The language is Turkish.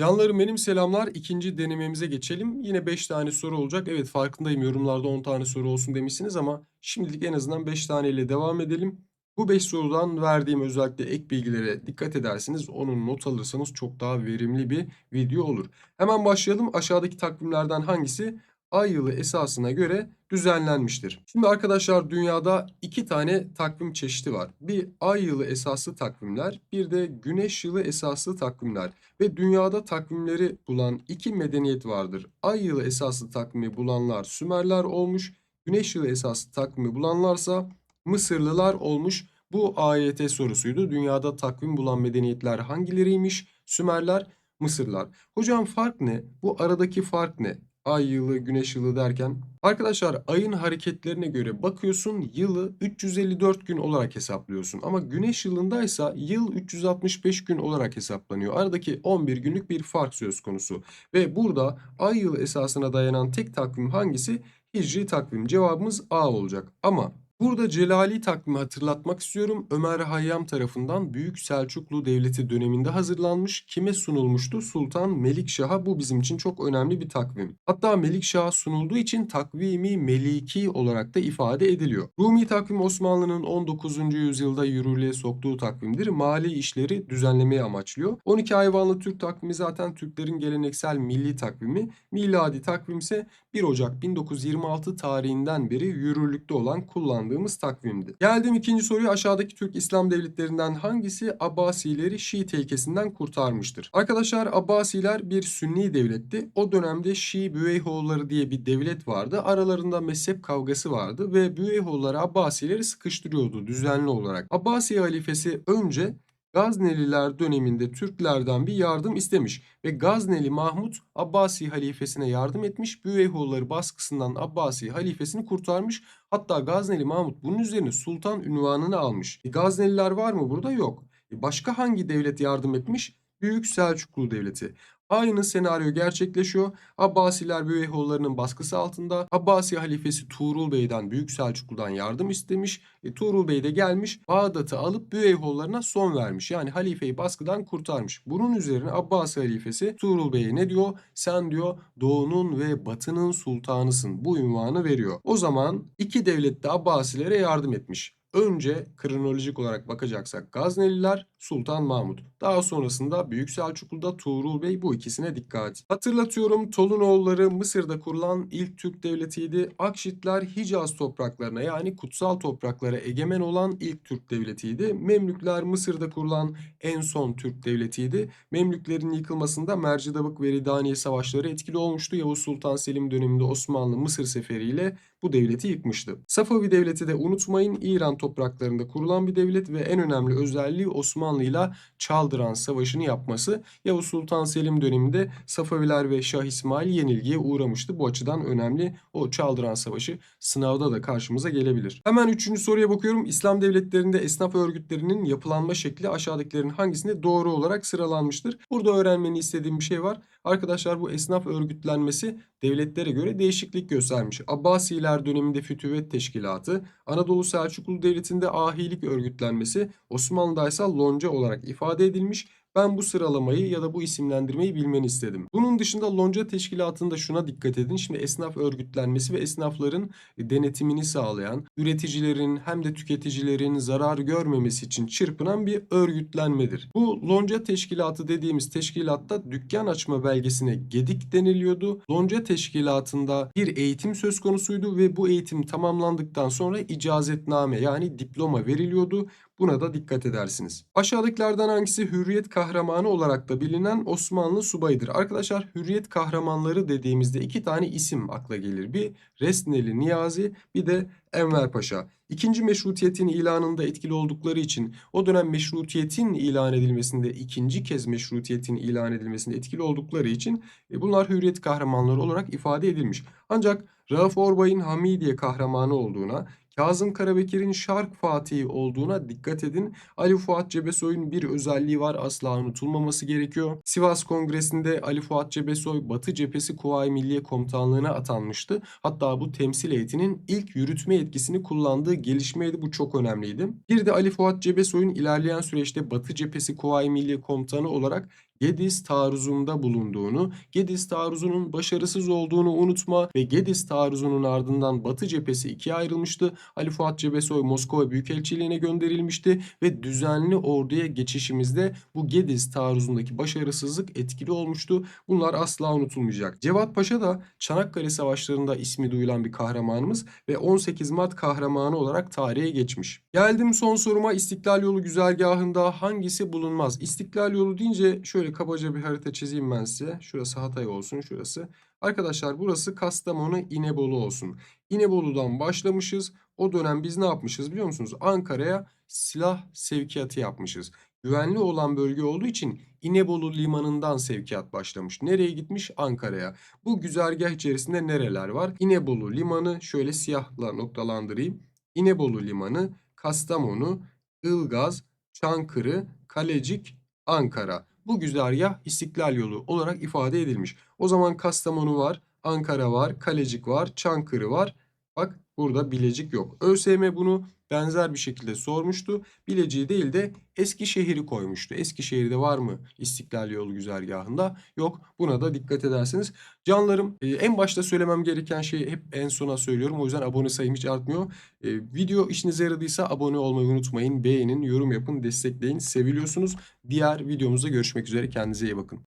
Canlarım benim selamlar. İkinci denememize geçelim. Yine 5 tane soru olacak. Evet farkındayım yorumlarda 10 tane soru olsun demişsiniz ama şimdilik en azından 5 taneyle devam edelim. Bu 5 sorudan verdiğim özellikle ek bilgilere dikkat edersiniz. Onun not alırsanız çok daha verimli bir video olur. Hemen başlayalım. Aşağıdaki takvimlerden hangisi ay yılı esasına göre düzenlenmiştir? Şimdi arkadaşlar dünyada iki tane takvim çeşidi var. Bir ay yılı esaslı takvimler, bir de güneş yılı esaslı takvimler. Ve dünyada takvimleri bulan iki medeniyet vardır. Ay yılı esaslı takvimi bulanlar Sümerler olmuş. Güneş yılı esaslı takvimi bulanlarsa Mısırlılar olmuş. Bu AYT sorusuydu. Dünyada takvim bulan medeniyetler hangileriymiş? Sümerler, Mısırlar. Hocam fark ne? Bu aradaki fark ne? Ay yılı, güneş yılı derken. Arkadaşlar ayın hareketlerine göre bakıyorsun yılı 354 gün olarak hesaplıyorsun. Ama güneş yılındaysa yıl 365 gün olarak hesaplanıyor. Aradaki 11 günlük bir fark söz konusu. Ve burada ay yılı esasına dayanan tek takvim hangisi? Hicri takvim. Cevabımız A olacak. Ama Burada Celali takvimi hatırlatmak istiyorum. Ömer Hayyam tarafından Büyük Selçuklu Devleti döneminde hazırlanmış. Kime sunulmuştu? Sultan Melikşah'a bu bizim için çok önemli bir takvim. Hatta Melikşah'a sunulduğu için takvimi Meliki olarak da ifade ediliyor. Rumi takvim Osmanlı'nın 19. yüzyılda yürürlüğe soktuğu takvimdir. Mali işleri düzenlemeyi amaçlıyor. 12 hayvanlı Türk takvimi zaten Türklerin geleneksel milli takvimi. Miladi takvim ise 1 Ocak 1926 tarihinden beri yürürlükte olan kullanılan kullandığımız takvimdi. Geldim ikinci soruya aşağıdaki Türk İslam devletlerinden hangisi Abbasileri Şii tehlikesinden kurtarmıştır? Arkadaşlar Abbasiler bir Sünni devletti. O dönemde Şii Büveyhoğulları diye bir devlet vardı. Aralarında mezhep kavgası vardı ve Büveyhoğulları Abbasileri sıkıştırıyordu düzenli olarak. Abbasi halifesi önce Gazneliler döneminde Türklerden bir yardım istemiş ve Gazneli Mahmut Abbasi halifesine yardım etmiş. Büveyhoğulları baskısından Abbasi halifesini kurtarmış. Hatta Gazneli Mahmut bunun üzerine sultan ünvanını almış. E, Gazneliler var mı burada? Yok. E, başka hangi devlet yardım etmiş? Büyük Selçuklu Devleti. Aynı senaryo gerçekleşiyor. Abbasiler Büveyhoğulları'nın baskısı altında. Abbasi halifesi Tuğrul Bey'den Büyük Selçuklu'dan yardım istemiş. E, Tuğrul Bey de gelmiş Bağdat'ı alıp Büveyhoğulları'na son vermiş. Yani halifeyi baskıdan kurtarmış. Bunun üzerine Abbasi halifesi Tuğrul Bey'e ne diyor? Sen diyor doğunun ve batının sultanısın. Bu ünvanı veriyor. O zaman iki devlet de Abbasilere yardım etmiş. Önce kronolojik olarak bakacaksak Gazneliler, Sultan Mahmut. Daha sonrasında Büyük Selçuklu'da Tuğrul Bey bu ikisine dikkat. Hatırlatıyorum Tolunoğulları Mısır'da kurulan ilk Türk devletiydi. Akşitler Hicaz topraklarına yani kutsal topraklara egemen olan ilk Türk devletiydi. Memlükler Mısır'da kurulan en son Türk devletiydi. Memlüklerin yıkılmasında Mercidabık ve Ridaniye savaşları etkili olmuştu. Yavuz Sultan Selim döneminde Osmanlı Mısır seferiyle bu devleti yıkmıştı. Safavi devleti de unutmayın İran topraklarında kurulan bir devlet ve en önemli özelliği Osmanlı ile Çaldıran Savaşı'nı yapması. Yavuz Sultan Selim döneminde Safaviler ve Şah İsmail yenilgiye uğramıştı. Bu açıdan önemli o Çaldıran Savaşı sınavda da karşımıza gelebilir. Hemen üçüncü soruya bakıyorum. İslam devletlerinde esnaf örgütlerinin yapılanma şekli aşağıdakilerin hangisinde doğru olarak sıralanmıştır? Burada öğrenmeni istediğim bir şey var. Arkadaşlar bu esnaf örgütlenmesi devletlere göre değişiklik göstermiş. Abbasiler döneminde Fütüvet Teşkilatı, Anadolu Selçuklu Devleti'nde ahilik örgütlenmesi, Osmanlı'da ise lonca olarak ifade edilmiş. Ben bu sıralamayı ya da bu isimlendirmeyi bilmeni istedim. Bunun dışında lonca teşkilatında şuna dikkat edin. Şimdi esnaf örgütlenmesi ve esnafların denetimini sağlayan, üreticilerin hem de tüketicilerin zarar görmemesi için çırpınan bir örgütlenmedir. Bu lonca teşkilatı dediğimiz teşkilatta dükkan açma belgesine gedik deniliyordu. Lonca teşkilatında bir eğitim söz konusuydu ve bu eğitim tamamlandıktan sonra icazetname yani diploma veriliyordu. Buna da dikkat edersiniz. Aşağıdakilerden hangisi hürriyet kahramanı olarak da bilinen Osmanlı subayıdır? Arkadaşlar hürriyet kahramanları dediğimizde iki tane isim akla gelir. Bir Resneli Niyazi bir de Enver Paşa. İkinci meşrutiyetin ilanında etkili oldukları için o dönem meşrutiyetin ilan edilmesinde ikinci kez meşrutiyetin ilan edilmesinde etkili oldukları için e, bunlar hürriyet kahramanları olarak ifade edilmiş. Ancak Rauf Orbay'ın Hamidiye kahramanı olduğuna, Kazım Karabekir'in Şark Fatihi olduğuna dikkat edin. Ali Fuat Cebesoy'un bir özelliği var asla unutulmaması gerekiyor. Sivas Kongresi'nde Ali Fuat Cebesoy Batı Cephesi Kuvayi Milliye Komutanlığı'na atanmıştı. Hatta bu temsil heyetinin ilk yürütme yetkisini kullandığı gelişmeydi. Bu çok önemliydi. Bir de Ali Fuat Cebesoy'un ilerleyen süreçte Batı Cephesi Kuvayi Milliye Komutanı olarak Gediz taarruzunda bulunduğunu, Gediz taarruzunun başarısız olduğunu unutma ve Gediz taarruzunun ardından Batı cephesi ikiye ayrılmıştı. Ali Fuat Cebesoy Moskova Büyükelçiliğine gönderilmişti ve düzenli orduya geçişimizde bu Gediz taarruzundaki başarısızlık etkili olmuştu. Bunlar asla unutulmayacak. Cevat Paşa da Çanakkale Savaşları'nda ismi duyulan bir kahramanımız ve 18 Mart kahramanı olarak tarihe geçmiş. Geldim son soruma İstiklal Yolu güzergahında hangisi bulunmaz? İstiklal Yolu deyince şöyle kabaca bir harita çizeyim ben size. Şurası Hatay olsun şurası. Arkadaşlar burası Kastamonu İnebolu olsun. İnebolu'dan başlamışız. O dönem biz ne yapmışız biliyor musunuz? Ankara'ya silah sevkiyatı yapmışız. Güvenli olan bölge olduğu için İnebolu limanından sevkiyat başlamış. Nereye gitmiş? Ankara'ya. Bu güzergah içerisinde nereler var? İnebolu limanı şöyle siyahla noktalandırayım. İnebolu limanı, Kastamonu, Ilgaz, Çankırı, Kalecik, Ankara. Bu güzergah İstiklal Yolu olarak ifade edilmiş. O zaman Kastamonu var, Ankara var, Kalecik var, Çankırı var. Bak burada Bilecik yok. ÖSYM bunu benzer bir şekilde sormuştu. Bilecik'i değil de Eskişehir'i koymuştu. Eskişehir'de var mı İstiklal Yolu güzergahında? Yok. Buna da dikkat edersiniz. Canlarım e, en başta söylemem gereken şeyi hep en sona söylüyorum. O yüzden abone sayım hiç artmıyor. E, video işinize yaradıysa abone olmayı unutmayın. Beğenin, yorum yapın, destekleyin. Seviliyorsunuz. Diğer videomuzda görüşmek üzere. Kendinize iyi bakın.